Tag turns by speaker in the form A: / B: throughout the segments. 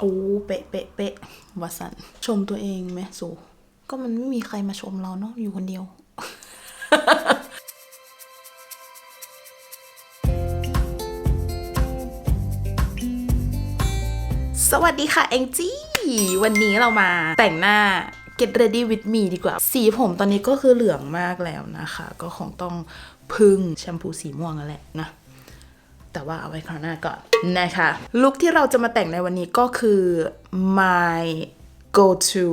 A: โอ้เป๊ะเป๊ะเป๊ะวาสันชมตัวเองไหมสูก็มันไม่มีใครมาชมเราเนาะอยู่คนเดียว สวัสดีค่ะ แองจี้ วันนี้เรามาแต่งหน้า get ready with me ดีกว่า สีผมตอนนี้ก็คือเหลืองมากแล้วนะคะ ก็คงต้องพึ่งแชมพูสีม่วงนั่นแหละนะ แต่ว่าเอาไว้คราวหน้าก่อนนะคะลุคที่เราจะมาแต่งในวันนี้ก็คือ my go to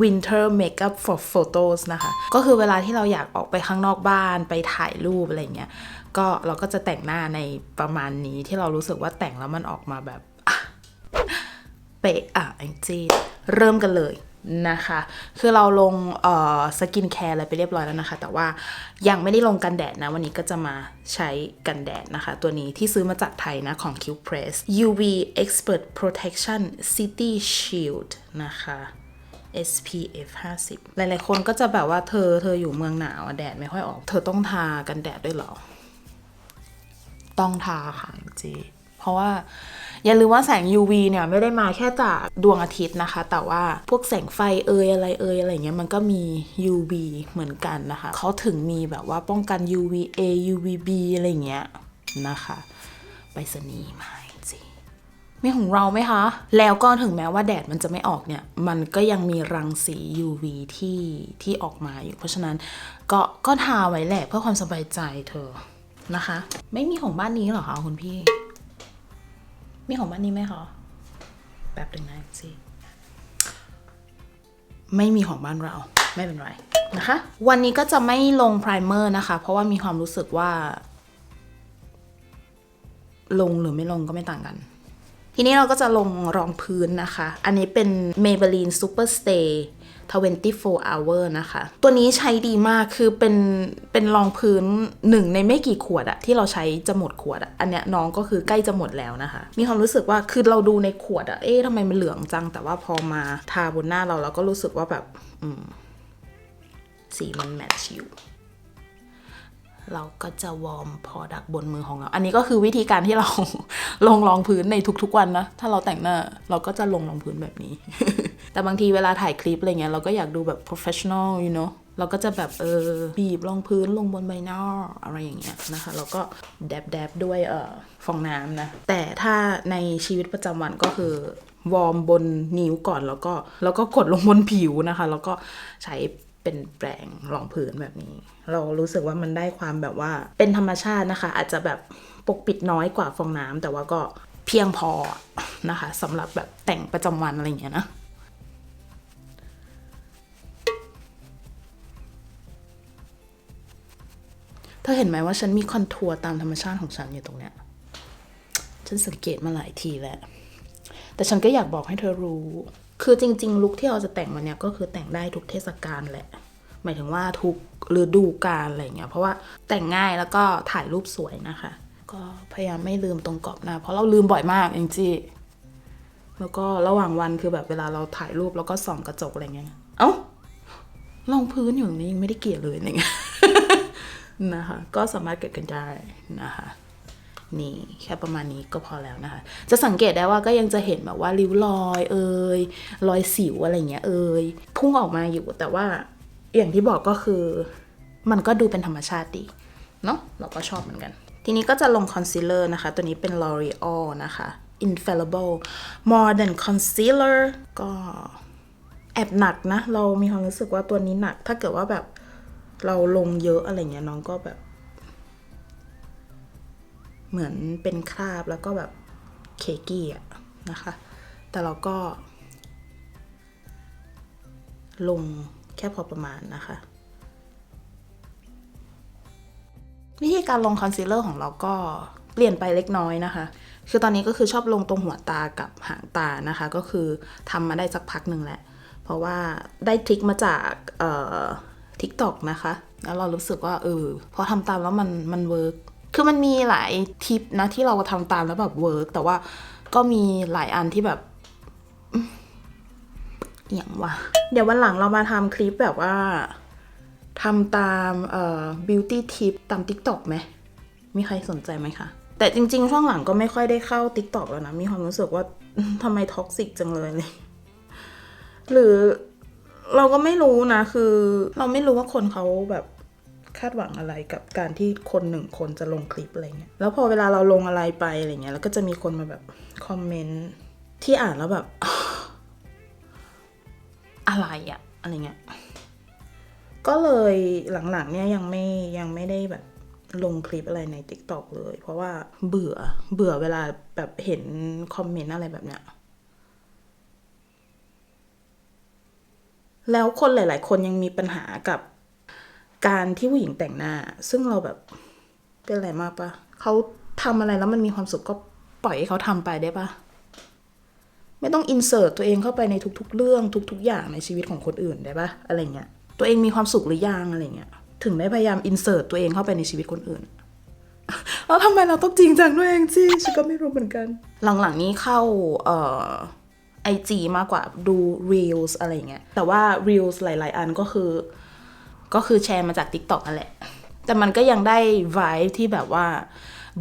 A: winter makeup for photos นะคะ ก็คือเวลาที่เราอยากออกไปข้างนอกบ้านไปถ่ายรูปอะไรเงี้ย ก็เราก็จะแต่งหน้าในประมาณนี้ที่เรารู้สึกว่าแต่งแล้วมันออกมาแบบเป๊ะอะแองจี้เริ่มกันเลย นะคะ คือเราลงเอ่อสกินแคร์อะไรไปเรียบร้อยแล้วนะคะ แต่ว่ายังไม่ได้ลงกันแดดนะ วันนี้ก็จะมาใช้กันแดดนะคะ ตัวนี้ที่ซื้อมาจากไทยนะ ของ Q Press UV Expert Protection City Shield นะคะ SPF 50 หลายๆ คนก็จะแบบว่าเธอเธออยู่เมืองหนาวแดดไม่ค่อยออก เธอต้องทากันแดดด้วยหรอ ต้องทาค่ะจริงๆเพราะว่า อย่าลืมว่าแสง UV เนี่ยไม่ได้มาแค่จากดวงอาทิตย์นะคะ แต่ว่าพวกแสงไฟเอยอะไรเอยอะไรเงี้ยมันก็มี UV เหมือนกันนะคะเขาถึงมีแบบว่าป้องกัน UVA UVB อะไรเงี้ยนะคะไปสนีมาจริงๆมีของเราไหมคะ แล้วก็ถึงแม้ว่าแดดมันจะไม่ออกเนี่ย มันก็ยังมีรังสี UV ที่ที่ออกมาอยู่ เพราะฉะนั้นก็ก็ทาไว้แหละเพื่อความสบายใจเธอนะคะ ไม่มีของบ้านนี้หรอคะคุณพี่ มีของบ้านนี้ไหมคะแบบหนึ่งนะสิไม่มีของบ้านเราไม่เป็นไรนะคะ วันนี้ก็จะไม่ลงไพรเมอร์นะคะ เพราะว่ามีความรู้สึกว่า ลงหรือไม่ลงก็ไม่ต่างกัน ทีนี้เราก็จะลงรองพื้นนะคะ อันนี้เป็น Maybelline Super Stay 24 hour นะคะ ตัวนี้ใช้ดีมากคือเป็นเป็นรองพื้นหนึ่งในไม่กี่ขวดอะที่เราใช้จะหมดขวดอะอันเนี้ยน้องก็คือใกล้จะหมดแล้วนะคะ มีความรู้สึกว่าคือเราดูในขวดอะเอ๊ะทำไมมันเหลืองจัง แต่ว่าพอมาทาบนหน้าเราเราก็รู้สึกว่าแบบ อืม สีมันแมทช์อยู่ เราก็จะวอร์มพอดักบนมือของเรา อันนี้ก็คือวิธีการที่เราลงรองพื้นในทุกๆวันนะ ถ้าเราแต่งหน้าเราก็จะลงรองพื้นแบบนี้ แต่บางทีเวลาถ่ายคลิปอะไรเงี้ยเราก็อยากดูแบบ professional you know เราก็จะแบบเออบีบรองพื้นลงบนใบหน้าอะไรอย่างเงี้ยนะคะ แล้วก็แดบแดบด้วยเอ่อฟองน้ำนะ แต่ถ้าในชีวิตประจำวันก็คือวอร์มบนนิ้วก่อนแล้วก็แล้วก็กดลงบนผิวนะคะ แล้วก็ใช้ เป็นแปรงรองพื้นแบบนี้ เรารู้สึกว่ามันได้ความแบบว่าเป็นธรรมชาตินะคะ อาจจะแบบปกปิดน้อยกว่าฟองน้ำแต่ว่าก็เพียงพอนะคะสำหรับแบบแต่งประจำวันอะไรอย่างเงี้ยนะเธอเห็นไหมว่าฉันมีคอนทัวร์ตามธรรมชาติของฉันอยู่ตรงเนี้ยฉันสังเกตมาหลายทีแล้ว แต่ฉันก็อยากบอกให้เธอรู้ คือจริง ๆ ลุคที่เราจะแต่งวันเนี้ยก็คือแต่งได้ทุกเทศกาลแหละ หมายถึงว่าทุกฤดูกาลอะไรเงี้ย เพราะว่าแต่งง่ายแล้วก็ถ่ายรูปสวยนะคะ ก็พยายามไม่ลืมตรงกรอบหน้าเพราะเราลืมบ่อยมากจริงๆแล้วก็ระหว่างวันคือแบบเวลาเราถ่ายรูปแล้วก็ส่องกระจกอะไรเงี้ย เอ้ารองพื้นอยู่ตรงนี้ยังไม่ได้เกลี่ยเลยอะไรเงี้ยนะคะ ก็สามารถเกิดกันได้นะคะ นี่แค่ประมาณนี้ก็พอแล้วนะคะ จะสังเกตได้ว่าก็ยังจะเห็นแบบว่าริ้วรอยเอ่ยรอยสิวอะไรเงี้ยเอ่ยพุ่งออกมาอยู่แต่ว่าอย่างที่บอกก็คือ มันก็ดูเป็นธรรมชาติดีเนาะเราก็ชอบเหมือนกัน ทีนี้ก็จะลงคอนซีลเลอร์นะคะ ตัวนี้เป็น L'Oreal นะคะ Infallible More Than Concealer ก็แอบหนักนะ เรามีความรู้สึกว่าตัวนี้หนัก ถ้าเกิดว่าแบบเราลงเยอะอะไรเงี้ยน้องก็แบบ เหมือนเป็นคราบแล้วก็แบบเคกี้อะนะคะ แต่เราก็ ลงแค่พอประมาณนะคะ วิธีการลงคอนซีลเลอร์ของเราก็เปลี่ยนไปเล็กน้อยนะคะ คือตอนนี้ก็คือชอบลงตรงหัวตากับหางตานะคะ ก็คือทำมาได้สักพักหนึ่งแหละ เพราะว่าได้ทริคมาจากเอ่อ TikTok นะคะ แล้วเรารู้สึกว่าเออพอทำตามแล้วมันมันเวิร์ก คือมันมีหลายทิปนะที่เราทำตามแล้วแบบเวิร์กแต่ว่าก็มีหลายอันที่แบบอย่างวะเดี๋ยววันหลังเรามาทำคลิปแบบว่าทำตามเอ่อ beauty tip ตาม TikTok ไหม มีใครสนใจไหมคะ แต่จริงๆ ช่วงหลังก็ไม่ค่อยได้เข้า t ิ k t o k แล้วนะ มีความรู้สึกว่าทำไมท็อกซิกจังเลยเลย หรือเราก็ไม่รู้นะ คือเราไม่รู้ว่าคนเขาแบบ คาดหวังอะไรกับการที่คนหนึ่งคนจะลงคลิปอะไรเงี้ยแล้วพอเวลาเราลงอะไรไปอะไรเงี้ยแล้วก็จะมีคนมาแบบคอมเมนต์ที่อ่านแล้วแบบ อะไรอะอะไรเงี้ยก็เลยหลังๆเนี่ยยังไม่ยังไม่ได้แบบลงคลิปอะไรใน t ิ k t o k เลย เพราะว่าเบื่อเบื่อเวลาแบบเห็นคอมเมนต์อะไรแบบเนี้ยแล้วคนหลาย ๆ คนยังมีปัญหากับ การที่ผู้หญิงแต่งหน้า ซึ่งเราแบบเป็นอะไรมากปะเขาทำอะไรแล้วมันมีความสุขก็ปล่อยให้เขาทำไปได้ปะไม่ต้องอินเสิร์ตตัวเองเข้าไปในทุก ๆ เรื่องทุก ๆ อย่างในชีวิตของคนอื่นได้ปะอะไรเงี้ยตัวเองมีความสุขหรือยังอะไรเงี้ยถึงได้พยายามอินเสิร์ตตัวเองเข้าไปในชีวิตคนอื่นแล้วทำไมเราต้องจริงจังด้วยเองจีฉันก็ไม่รู้เหมือนกัน หลังๆนี้เข้าเอ่อไอจีมากกว่าดู reels อะไรเงี้ยแต่ว่า reels หลาย ๆ อันก็คือ ก็คือแชร์มาจาก TikTok นั่นแหละ แต่มันก็ยังได้ vibe ที่แบบว่า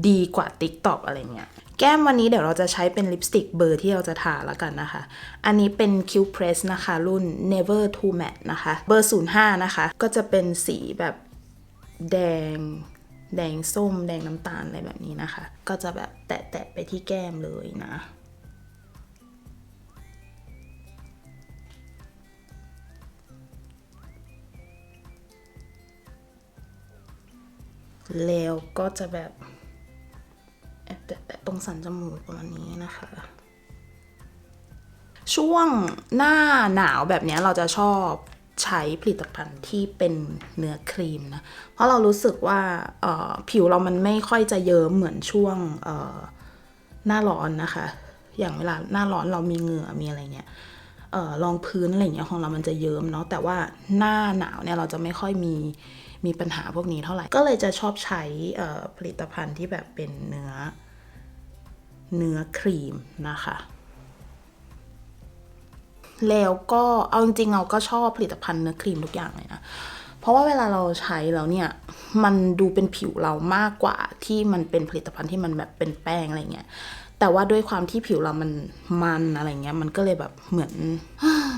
A: ดีกว่า TikTok อะไรเงี้ย แก้มวันนี้เดี๋ยวเราจะใช้เป็นลิปสติกเบอร์ที่เราจะทาแล้วกันนะคะ อันนี้เป็น Q Press นะคะ รุ่น Never Too Matte นะคะ เบอร์ 05 นะคะ ก็จะเป็นสีแบบแดง แดงส้ม แดงน้ำตาลอะไรแบบนี้นะคะ ก็จะแบบแตะๆไปที่แก้มเลยนะ แล้วก็จะแบบแอบแตะตรงสันจมูกประมาณนี้นะคะ ช่วงหน้าหนาวแบบนี้เราจะชอบใช้ผลิตภัณฑ์ที่เป็นเนื้อครีมนะ เพราะเรารู้สึกว่าผิวเรามันไม่ค่อยจะเยิ้มเหมือนช่วงหน้าร้อนนะคะ อย่างเวลาหน้าร้อนเรามีเหงื่อมีอะไรเงี้ยรองพื้นอะไรเงี้ยของเรามันจะเยิ้มเนาะ แต่ว่าหน้าหนาวเนี่ยเราจะไม่ค่อยมี มีปัญหาพวกนี้เท่าไหร่ ก็เลยจะชอบใช้ผลิตภัณฑ์ที่แบบเป็นเนื้อ เนื้อครีมนะคะแล้วก็เอาจริงๆเราก็ชอบผลิตภัณฑ์เนื้อครีมทุกอย่างเลยนะ เพราะว่าเวลาเราใช้แล้วเนี่ย มันดูเป็นผิวเรามากกว่าที่มันเป็นผลิตภัณฑ์ที่มันแบบเป็นแป้งอะไรเงี้ย แต่ว่าด้วยความที่ผิวเรามันมันอะไรเงี้ย มันก็เลยแบบเหมือน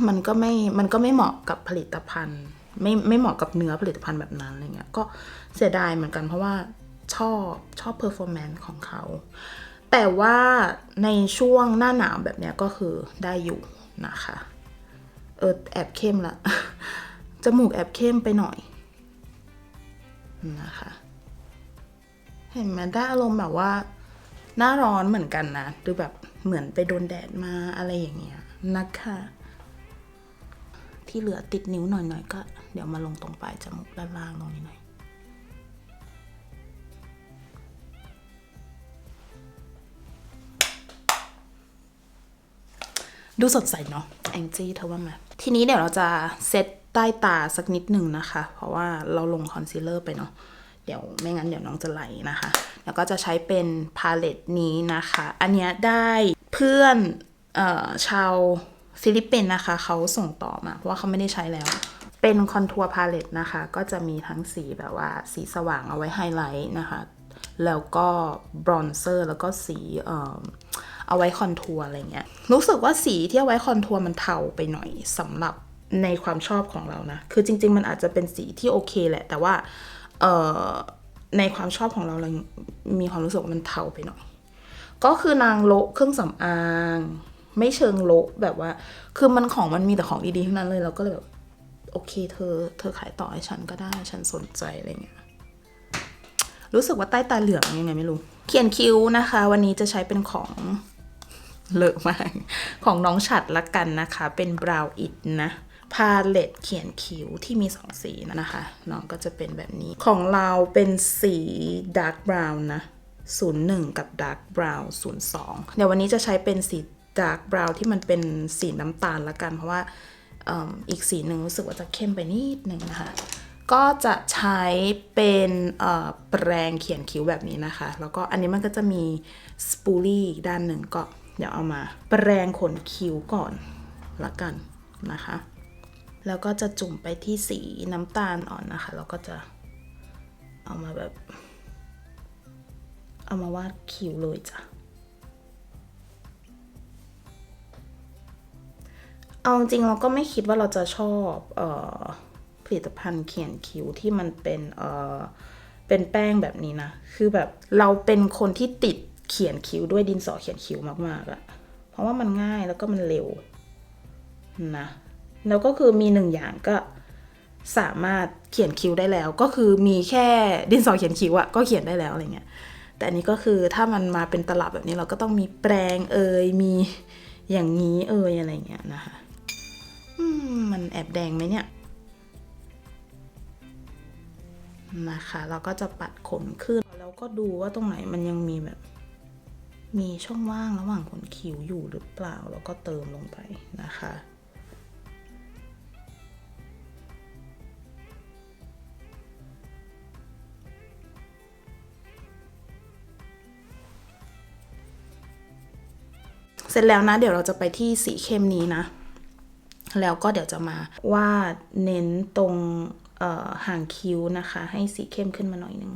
A: มันก็ไม่ มันก็ไม่เหมาะกับผลิตภัณฑ์ ไม่ไม่เหมาะกับเนื้อผลิตภัณฑ์แบบนั้นอะไรเงี้ยก็เสียดายเหมือนกันเพราะว่าชอบชอบเพอร์ฟอร์แมนซ์ของเขา แต่ว่าในช่วงหน้าหนาวแบบเนี้ยก็คือได้อยู่นะคะ เออแอบเข้มละจมูกแอบเข้มไปหน่อยนะคะ เห็นไหมได้อารมณ์แบบว่า หน้าร้อนเหมือนกันนะดูแบบเหมือนไปโดนแดดมาอะไรอย่างเงี้ยนะคะ ที่เหลือติดนิ้วหน่อยๆก็ เดี๋ยวมาลงตรงปลายจมูกด้านล่างตรงนี้หน่อยดูสดใสเนาะแองจี้เธอว่าไหมทีนี้เดี๋ยวเราจะเซตใต้ตาสักนิดหนึ่งนะคะ เพราะว่าเราลงคอนซีลเลอร์ไปเนาะเดี๋ยวไม่งั้นเดี๋ยวน้องจะไหลนะคะ แล้วก็จะใช้เป็นพาเลตนี้นะคะ อันนี้ได้เพื่อนเอ่อชาวฟิลิปปินส์นะคะ เขาส่งต่อมา เพราะว่าเขาไม่ได้ใช้แล้ว เป็นคอนทัวร์พาเลตนะคะ ก็จะมีทั้งสีแบบว่าสีสว่างเอาไว้ไฮไลท์นะคะ แล้วก็บรอนเซอร์แล้วก็สีเอ่อเอาไว้คอนทัวร์อะไรเงี้ย รู้สึกว่าสีที่เอาไว้คอนทัวร์มันเทาไปหน่อยสำหรับในความชอบของเรานะ คือจริง ๆ มันอาจจะเป็นสีที่โอเคแหละ แต่ว่าเอ่อในความชอบของเราเรามีความรู้สึกว่ามันเทาไปหน่อย ก็คือนางโละเครื่องสำอาง ไม่เชิงโละแบบว่า คือมันของมันมีแต่ของดีๆทั้งนั้นเลยเราก็เลยแบบ โอเคเธอ เธอขายต่อให้ฉันก็ได้ฉันสนใจอะไรเงี้ยรู้สึกว่าใต้ตาเหลืองยังไงไม่รู้ เขียนคิ้วนะคะ วันนี้จะใช้เป็นของเลอะมาก ของน้องฉัดละกันนะคะ เป็นบราวอิดนะพาเลตเขียนคิ้วที่มีสองสีนะคะ น้องก็จะเป็นแบบนี้ ของเราเป็นสีดาร์กบราวน์นะ 01 กับดาร์กบราวน์02 เดี๋ยววันนี้จะใช้เป็นสีดาร์กบราวน์ที่มันเป็นสีน้ำตาลละกัน เพราะว่า อีกสีหนึ่งรู้สึกว่าจะเข้มไปนิดหนึ่งนะคะ ก็จะใช้เป็นแปรงเขียนคิ้วแบบนี้นะคะ แล้วก็อันนี้มันก็จะมีสปูลี่ด้านหนึ่งก็เดี๋ยวเอามา แปรงขนคิ้วก่อนละกันนะคะ แล้วก็จะจุ่มไปที่สีน้ำตาลอ่อนนะคะ แล้วก็จะเอามาแบบ เอามาวาดคิ้วเลยจ้ะ เอาจริงเราก็ไม่คิดว่าเราจะชอบเออผลิตภัณฑ์เขียนคิ้วที่มันเป็นเออเป็นแป้งแบบนี้นะ คือแบบเราเป็นคนที่ติดเขียนคิ้วด้วยดินสอเขียนคิ้วมากๆอะเพราะว่ามันง่ายแล้วก็มันเร็วนะ แล้วก็คือมีหนึ่งอย่างก็สามารถเขียนคิ้วได้แล้ว ก็คือมีแค่ดินสอเขียนคิ้วอะก็เขียนได้แล้วอะไรเงี้ย แต่อันนี้ก็คือถ้ามันมาเป็นตลับแบบนี้เราก็ต้องมีแปรงเอ่ยมีอย่างนี้เอ่ยอะไรเงี้ยนะคะ มันแอบแดงไหมเนี่ย นะคะ เราก็จะปัดขนขึ้น แล้วก็ดูว่าตรงไหนมันยังมีแบบ มีช่องว่างระหว่างขนคิ้วอยู่หรือเปล่า แล้วก็เติมลงไปนะคะเสร็จแล้วนะ เดี๋ยวเราจะไปที่สีเข้มนี้นะ แล้วก็เดี๋ยวจะมาวาดเน้นตรงห่างคิ้วนะคะ ให้สีเข้มขึ้นมาหน่อยนึง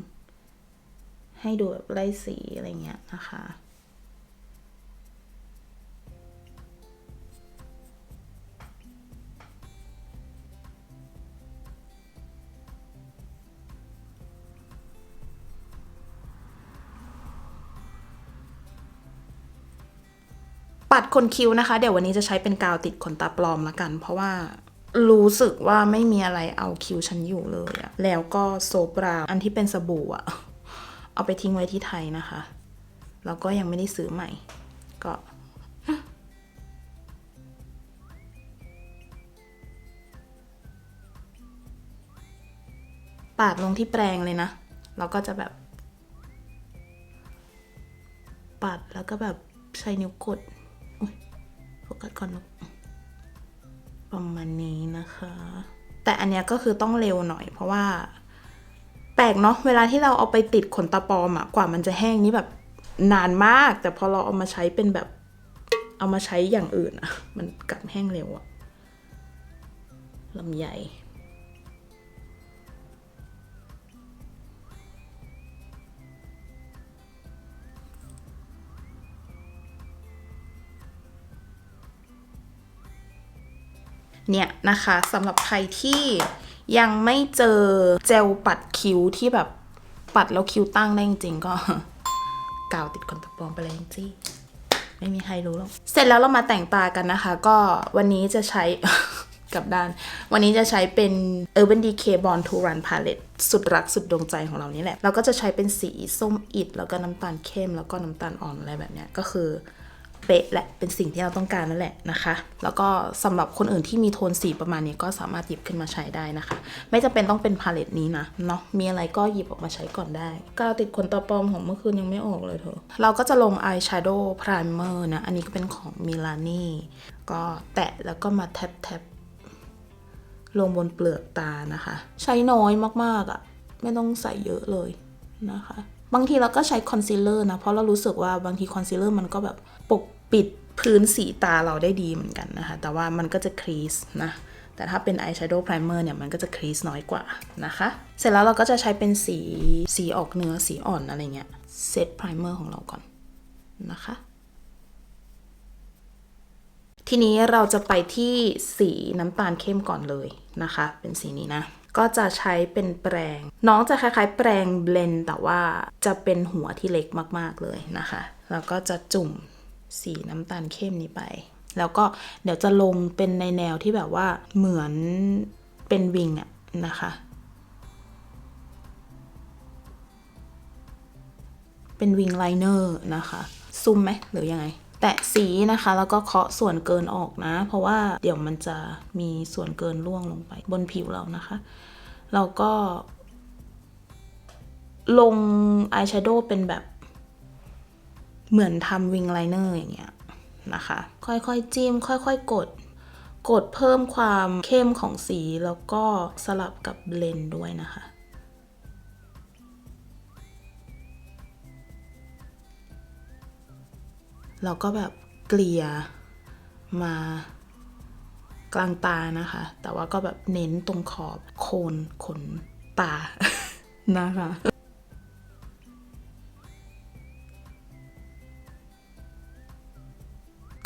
A: ให้ดูแบบไล่สีอะไรเงี้ยนะคะ ปัดขนคิ้วนะคะ เดี๋ยววันนี้จะใช้เป็นกาวติดขนตาปลอมละกัน เพราะว่ารู้สึกว่าไม่มีอะไรเอาคิ้วฉันอยู่เลยอะแล้วก็โซบราวอันที่เป็นสบู่อะเอาไปทิ้งไว้ที่ไทยนะคะ แล้วก็ยังไม่ได้ซื้อใหม่ ก็ปาดลงที่แปรงเลยนะ แล้วก็จะแบบ ปัดแล้วก็แบบใช้นิ้วกด กัสก่อนลูกประมาณนี้นะคะ แต่อันเนี้ยก็คือต้องเร็วหน่อยเพราะว่า แปลกเนาะเวลาที่เราเอาไปติดขนตาปลอมอะกว่ามันจะแห้งนี่แบบนานมาก แต่พอเราเอามาใช้เป็นแบบ เอามาใช้อย่างอื่นอะมันกลับแห้งเร็วอะลำใหญ่ เนี่ยนะคะสำหรับใครที่ยังไม่เจอเจลปัดคิ้วที่แบบปัดแล้วคิ้วตั้งได้จริงๆก็กาวติดขนตาปลอมไปเลยจริงไม่มีใครรู้หรอกเสร็จแล้วเรามาแต่งตากันนะคะ ก็วันนี้จะใช้กับด้าน วันนี้จะใช้เป็น Urban Decay Born to Run Palette สุดรักสุดดวงใจของเรานี่แหละ เราก็จะใช้เป็นสีส้มอิด แล้วก็น้ำตาลเข้ม แล้วก็น้ำตาลอ่อนอะไรแบบเนี้ย ก็คือ เป๊ะแหละเป็นสิ่งที่เราต้องการนั่นแหละนะคะ แล้วก็สำหรับคนอื่นที่มีโทนสีประมาณนี้ก็สามารถหยิบขึ้นมาใช้ได้นะคะ ไม่จำเป็นต้องเป็นพาเลตนี้นะเนาะมีอะไรก็หยิบออกมาใช้ก่อนได้กาวติดขนตาปลอมของเมื่อคืนยังไม่ออกเลยเธอะเราก็จะลงอายแชโดว์พร i เมอร์นะ อันนี้ก็เป็นของมิลานี่ก็แตะแล้วก็มาแท็บแทบลงบนเปลือกตานะคะ ใช้น้อยมากๆอะ่ะ ไม่ต้องใส่เยอะเลยนะคะ บางทีเราก็ใช้คอนซีลเลอร์นะ เพราะเรารู้สึกว่าบางทีคอนซีลเลอร์มันก็แบบปกปิดพื้นสีตาเราได้ดีเหมือนกันนะคะ แต่ว่ามันก็จะครีสนะ แต่ถ้าเป็นอายแชโดว์ไพรเมอร์เนี่ย มันก็จะครีสน้อยกว่านะคะ เสร็จแล้วเราก็จะใช้เป็นสีสีออกเนื้อสีอ่อนอะไรเงี้ยเซตไพรเมอร์ของเราก่อนนะคะ ทีนี้เราจะไปที่สีน้ำตาลเข้มก่อนเลย นะคะ เป็นสีนี้นะ ก็จะใช้เป็นแปรงน้องจะคล้ายๆ แปรงเบลนแต่ว่าจะเป็นหัวที่เล็กมากๆเลยนะคะ แล้วก็จะจุ่มสีน้ำตาลเข้มนี้ไป แล้วก็เดี๋ยวจะลงเป็นในแนวที่แบบว่าเหมือนเป็นวิงอะนะคะ เป็นวิงไลเนอร์นะคะ ซุ่มไหมหรือยังไง แตะสีนะคะ แล้วก็เคาะส่วนเกินออกนะ เพราะว่าเดี๋ยวมันจะมีส่วนเกินร่วงลงไปบนผิวเรานะคะ เราก็ ลงอายแชโดว์เป็นแบบเหมือนทำวิงไลเนอร์อย่างเงี้ยนะคะ ค่อยๆจิ้ม ค่อยๆ กด กดเพิ่มความเข้มของสีแล้วก็สลับกับเบลนด์ด้วยนะคะ เราก็แบบเกลี่ยมากลางตานะคะ แต่ว่าก็แบบเน้นตรงขอบโคนขนตานะคะ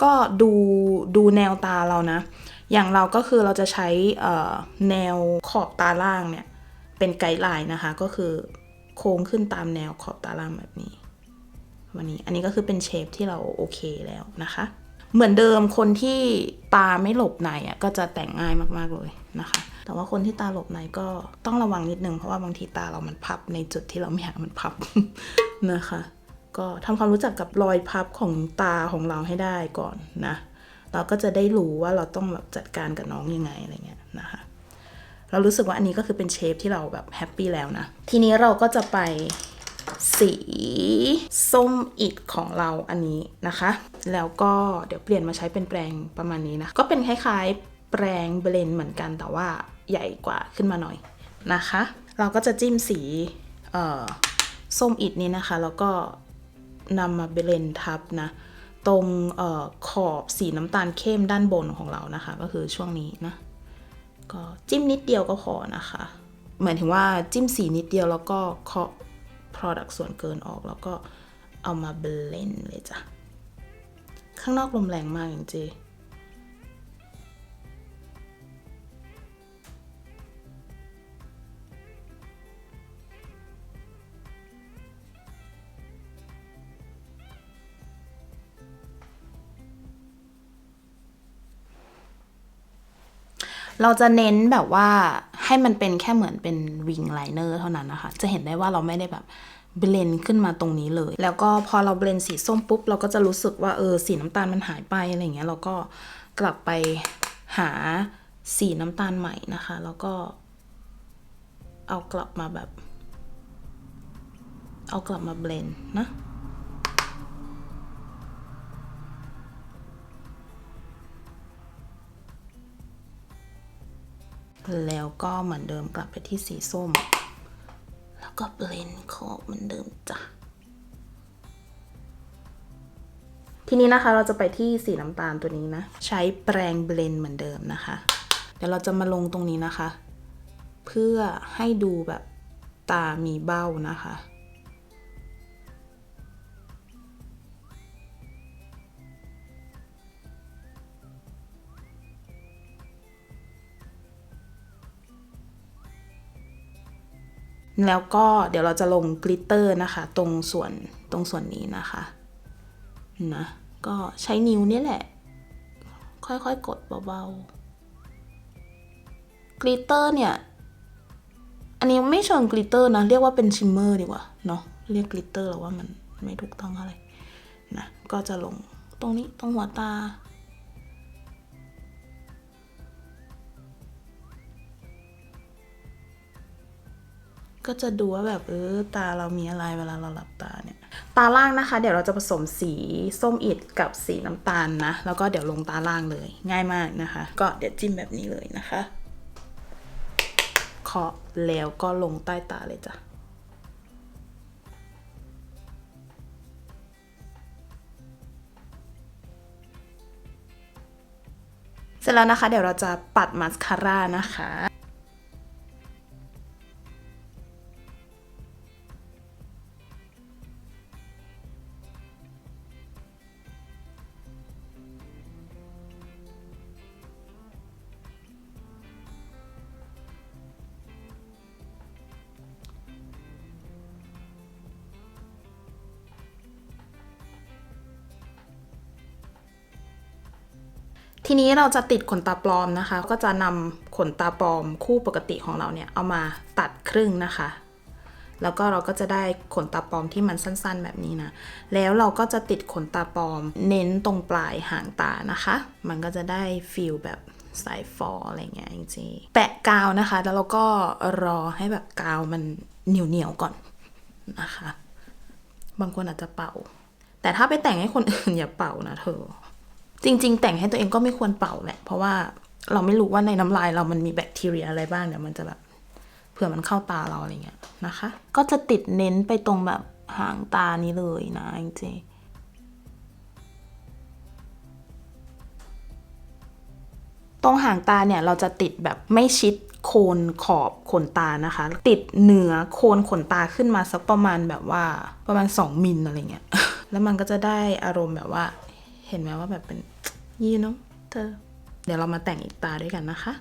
A: ก็ดูดูแนวตาเรานะ อย่างเราก็คือเราจะใช้แนวขอบตาล่างเนี่ย เป็นไกด์ไลน์นะคะ ก็คือโค้งขึ้นตามแนวขอบตาล่างแบบนี้ วันนี้ อันนี้ก็คือเป็นเชฟที่เราโอเคแล้วนะคะ เหมือนเดิมคนที่ตาไม่หลบในอะก็จะแต่งง่ายมากๆเลยนะคะ แต่ว่าคนที่ตาหลบในก็ต้องระวังนิดนึงเพราะว่าบางทีตาเรามันพับในจุดที่เราไม่อยากมันพับนะคะ ก็ทำความรู้จักกับรอยพับของตาของเราให้ได้ก่อนนะ เราก็จะได้รู้ว่าเราต้องแบบจัดการกับน้องยังไงอะไรเงี้ยนะคะเรารู้สึกว่าอันนี้ก็คือเป็นเชฟที่เราแบบแฮปปี้แล้วนะ ทีนี้เราก็จะไป สีส้มอิดของเราอันนี้นะคะ แล้วก็เดี๋ยวเปลี่ยนมาใช้เป็นแปรงประมาณนี้นะ ก็เป็นคล้ายๆ แปรงเบลนเหมือนกันแต่ว่าใหญ่กว่าขึ้นมาหน่อยนะคะ เราก็จะจิ้มสีส้มอิดนี้นะคะ แล้วก็นำมาเบลนทับนะ ตรงออขอบสีน้ำตาลเข้มด้านบนของเรานะคะ ก็คือช่วงนี้นะ ก็จิ้มนิดเดียวก็พอนะคะหมายถึงว่าจิ้มสีนิดเดียวแล้วก็เคาะ product ส่วนเกินออกแล้วก็เอามาเบลนเลยจ้ะ ข้างนอกลมแรงมากจริงๆเราจะเน้นแบบว่า ให้มันเป็นแค่เหมือนเป็นวิงไลเนอร์เท่านั้นนะคะ จะเห็นได้ว่าเราไม่ได้แบบเบลนขึ้นมาตรงนี้เลย แล้วก็พอเราเบลนสีส้มปุ๊บ เราก็จะรู้สึกว่าเออสีน้ำตาลมันหายไปอะไรเงี้ยเราก็กลับไปหาสีน้ำตาลใหม่นะคะ แล้วก็เอากลับมาแบบ เอากลับมาเบลนนะ แล้วก็เหมือนเดิมกลับไปที่สีส้ม แล้วก็เบลนด์ขอบเหมือนเดิมจ้ะทีนี้นะคะเราจะไปที่สีน้ำตาลตัวนี้นะ ใช้แปรงเบลนด์เหมือนเดิมนะคะ เดี๋ยวเราจะมาลงตรงนี้นะคะ เพื่อให้ดูแบบตามีเบ้านะคะ แล้วก็เดี๋ยวเราจะลงกลิตเตอร์นะคะ ตรงส่วนตรงส่วนนี้นะคะนะก็ใช้นิ้วนี่แหละ ค่อยๆกดเบาๆกลิตเตอร์เนี่ย อันนี้ไม่เชิงกลิตเตอร์นะ เรียกว่าเป็นชิมเมอร์ดีกว่าเนาะเรียกกลิตเตอร์แล้วว่ามันไม่ถูกต้องอะไรนะก็จะลงตรงนี้ตรงหัวตา ก็จะดูว่าแบบเออตาเรามีอะไรเวลาเราหลับตาเนี่ย ตาล่างนะคะ เดี๋ยวเราจะผสมสีส้มอิดกับสีน้ำตาลนะ แล้วก็เดี๋ยวลงตาล่างเลย ง่ายมากนะคะ ก็เดี๋ยวจิ้มแบบนี้เลยนะคะเคาะแล้วก็ลงใต้ตาเลยจ้ะเสร็จแล้วนะคะ เดี๋ยวเราจะปัดมาสคาร่านะคะ ทีนี้เราจะติดขนตาปลอมนะคะ ก็จะนำขนตาปลอมคู่ปกติของเราเนี่ยเอามาตัดครึ่งนะคะ แล้วก็เราก็จะได้ขนตาปลอมที่มันสั้นๆ แบบนี้นะ แล้วเราก็จะติดขนตาปลอมเน้นตรงปลายหางตานะคะ มันก็จะได้ฟีลแบบสายฟออะไรเงี้ยจริงๆแปะกาวนะคะ แล้วเราก็รอให้แบบกาวมันเหนียวๆก่อนนะคะ บางคนอาจจะเป่า แต่ถ้าไปแต่งให้คนอื่นอย่าเป่านะเธอ จริง ๆ แต่งให้ตัวเองก็ไม่ควรเป่าแหละเพราะว่าเราไม่รู้ว่าในน้ำลายเรามันมีแบคทีเรียอะไรบ้างเดี๋ยวมันจะแบบเผื่อมันเข้าตาเราอะไรเงี้ยนะคะ ก็จะติดเน้นไปตรงแบบหางตานี้เลยนะจริงๆตรงหางตาเนี่ยเราจะติดแบบไม่ชิดโคนขอบขนตานะคะ ติดเหนือโคนขนตาขึ้นมาสักประมาณแบบว่าประมาณ 2มิลอะไรเงี้ยแล้วมันก็จะได้อารมณ์แบบว่า เห็นไหมว่าแบบเป็นยีเนาะเธอ เดี๋ยวเรามาแต่งอีกตาด้วยกันนะคะ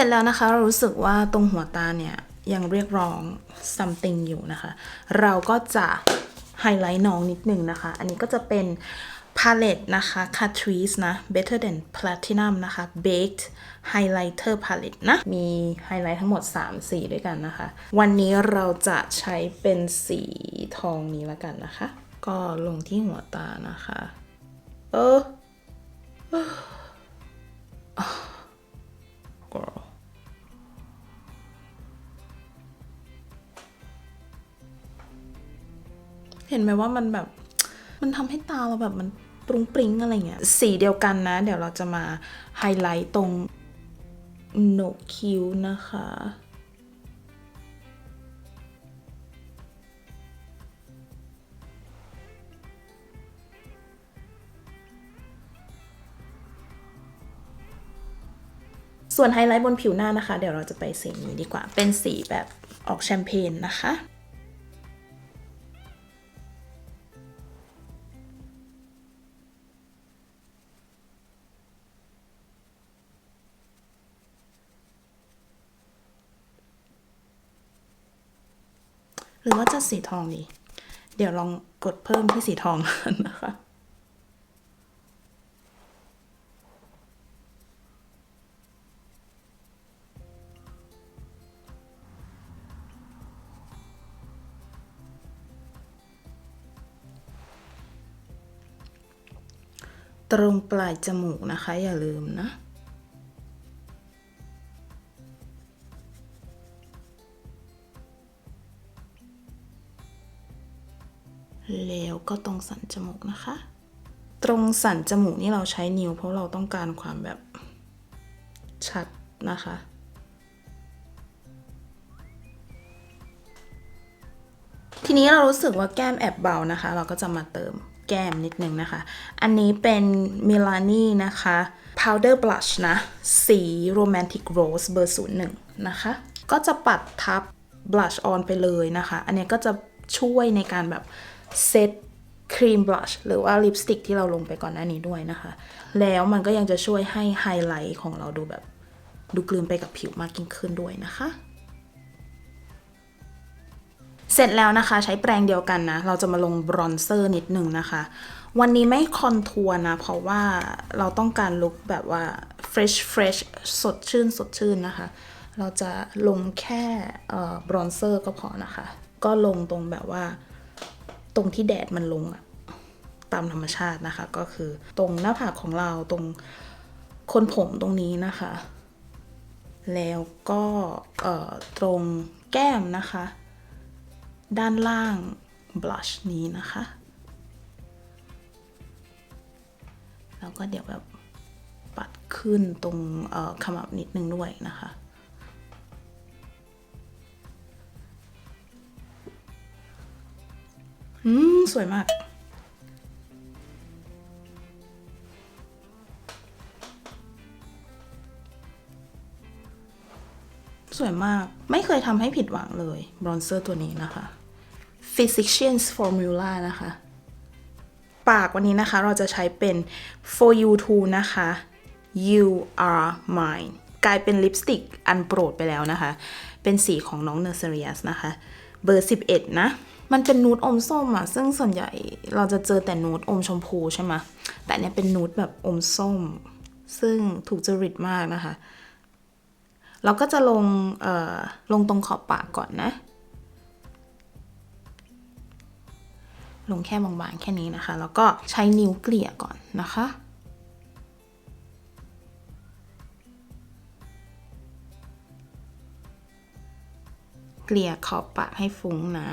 A: ร็จแล้วนะคะ เรารู้สึกว่าตรงหัวตาเนี่ยยังเรียกร้อง something อยู่นะคะ เราก็จะไฮไลท์น้องนิดนึงนะคะ อันนี้ก็จะเป็น palette นะคะ Catrice นะ Better than Platinum นะคะ Baked Highlighter Palette นะ มีไฮไลท์ทั้งหมด 3 สีด้วยกันนะคะ วันนี้เราจะใช้เป็นสีทองนี้แล้วกันนะคะ ก็ลงที่หัวตานะคะ เออ girl เห็นไหมว่ามันแบบ มันทำให้ตาเราแบบมันปรุงปริ้งอะไรเงี้ย สีเดียวกันนะ เดี๋ยวเราจะมาไฮไลท์ตรงโหนกคิ้วนะคะส่วนไฮไลท์บนผิวหน้านะคะ เดี๋ยวเราจะไปสีนี้ดีกว่า เป็นสีแบบออกแชมเปญนะคะ รือว่าจะสีทองดี เดี๋ยวลองกดเพิ่มที่สีทองนะคะ ตรงปลายจมูกนะคะ อย่าลืมนะ ก็ตรงสันจมูกนะคะ ตรงสันจมูกนี่เราใช้นิ้ว เพราะเราต้องการความแบบชัดนะคะ ทีนี้เรารู้สึกว่าแก้มแอบเบานะคะ เราก็จะมาเติมแก้มนิดนึงนะคะ อันนี้เป็นมิลานี่นะคะ powder blush นะ สี romantic rose เบอร์01 นะคะ ก็จะปัดทับ blush on ไปเลยนะคะ อันนี้ก็จะช่วยในการแบบเซต ครีมบลัชหรือว่าลิปสติกที่เราลงไปก่อนหน้านี้ด้วยนะคะ แล้วมันก็ยังจะช่วยให้ไฮไลท์ของเราดูแบบดูกลืนไปกับผิวมากยิ่งขึ้นด้วยนะคะ เสร็จแล้วนะคะใช้แปรงเดียวกันนะ เราจะมาลงบรอนเซอร์นิดหนึ่งนะคะ วันนี้ไม่คอนทัวร์นะ เพราะว่าเราต้องการลุคแบบว่า fresh fresh สดชื่นสดชื่นนะคะ เราจะลงแค่บรอนเซอร์ก็พอนะคะ ก็ลงตรงแบบว่า ตรงที่แดดมันลงอะตามธรรมชาตินะคะ ก็คือตรงหน้าผากของเราตรงคนผมตรงนี้นะคะ แล้วก็ตรงแก้มนะคะ ด้านล่างบลัชนี้นะคะ แล้วก็เดี๋ยวแบบปัดขึ้นตรงขมับนิดนึงด้วยนะคะ สวยมาก สวยมาก ไม่เคยทำให้ผิดหวังเลยบรอนเซอร์ตัวนี้นะคะ Physicians Formula นะคะ ปากวันนี้นะคะเราจะใช้เป็น for you too นะคะ you are mine กลายเป็นลิปสติกอันโปรดไปแล้วนะคะ เป็นสีของน้อง n e r s e r i u s นะคะ เบอร์ 11 นะ มันเป็นนูดอมส้มอะ ซึ่งส่วนใหญ่เราจะเจอแต่นูดอมชมพูใช่ไหมแต่เนี้ยเป็นนูดแบบอมส้ม ซึ่งถูกจริตมากนะคะ เราก็จะลงเอ่อลงตรงขอบปากก่อนนะ ลงแค่บางๆแค่นี้นะคะ แล้วก็ใช้นิ้วเกลี่ยก่อนนะคะเกลี่ยขอบปากให้ฟุ้งนะ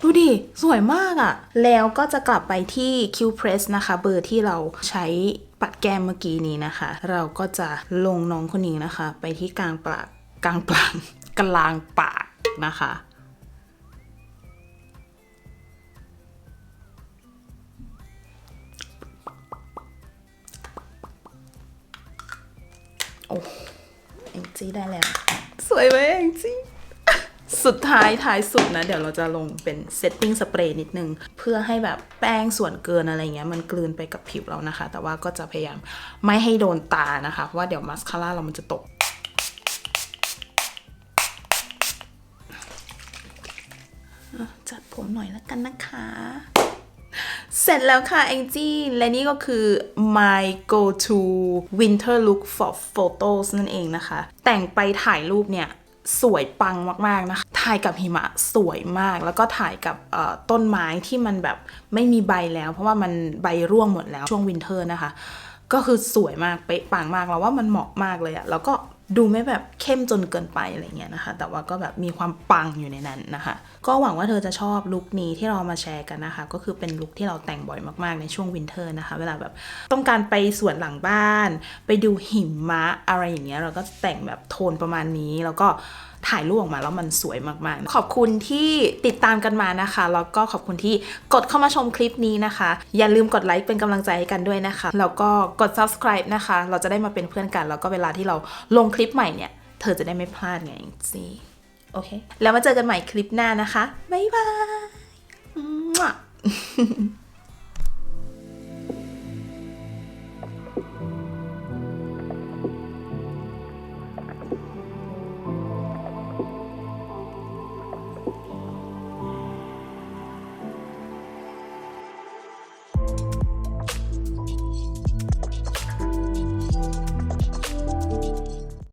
A: ดูดิ สวยมากอะ่ะ แล้วก็จะกลับไปที่ Q Press นะคะ เบอร์ที่เราใช้ปัดแก้มเมื่อกี้นี้นะคะ เราก็จะลงน้องคนนี้นะคะ ไปที่กลางปากกลางปากกลางปากนะคะโอ้แองจี้ได้แล้ว สวยไหมแองจี้ สุดท้ายท้ายสุดนะ เดี๋ยวเราจะลงเป็นเซตติ้งสเปรย์นิดนึง เพื่อให้แบบแป้งส่วนเกินอะไรเงี้ยมันกลืนไปกับผิวเรานะคะ แต่ว่าก็จะพยายามไม่ให้โดนตานะคะ เพราะว่าเดี๋ยวมาสคาร่าเรามันจะตกจัดผมหน่อยแล้วกันนะคะ เสร็จแล้วค่ะแองจี้และนี่ก็คือ my go to winter look for photos นั่นเองนะคะ แต่งไปถ่ายรูปเนี่ย สวยปังมากๆนะคะ ถ่ายกับหิมะสวยมาก แล้วก็ถ่ายกับต้นไม้ที่มันแบบไม่มีใบแล้ว เพราะว่ามันใบร่วงหมดแล้วช่วงวินเทอร์นะคะ ก็คือสวยมากเป๊ะปังมากเราว่ามันเหมาะมากเลยอะแล้วก็ ดูไม่แบบเข้มจนเกินไปอะไรเงี้ยนะคะ แต่ว่าก็แบบมีความปังอยู่ในนั้นนะคะ ก็หวังว่าเธอจะชอบลุคนี้ที่เรามาแชร์กันนะคะ ก็คือเป็นลุคที่เราแต่งบ่อยมากๆในช่วงวินเทอร์นะคะ เวลาแบบต้องการไปสวนหลังบ้าน ไปดูหิมะอะไรอย่างเงี้ยเราก็แต่งแบบโทนประมาณนี้แล้วก็ ถ่ายรูปออกมาแล้วมันสวยมากๆ ขอบคุณที่ติดตามกันมานะคะ แล้วก็ขอบคุณที่กดเข้ามาชมคลิปนี้นะคะ อย่าลืมกดไลค์เป็นกำลังใจให้กันด้วยนะคะ แล้วก็กด subscribe นะคะ เราจะได้มาเป็นเพื่อนกัน แล้วก็เวลาที่เราลงคลิปใหม่เนี่ย เธอจะได้ไม่พลาดไงสิโอเค แล้วมาเจอกันใหม่คลิปหน้านะคะ บ๊ายบาย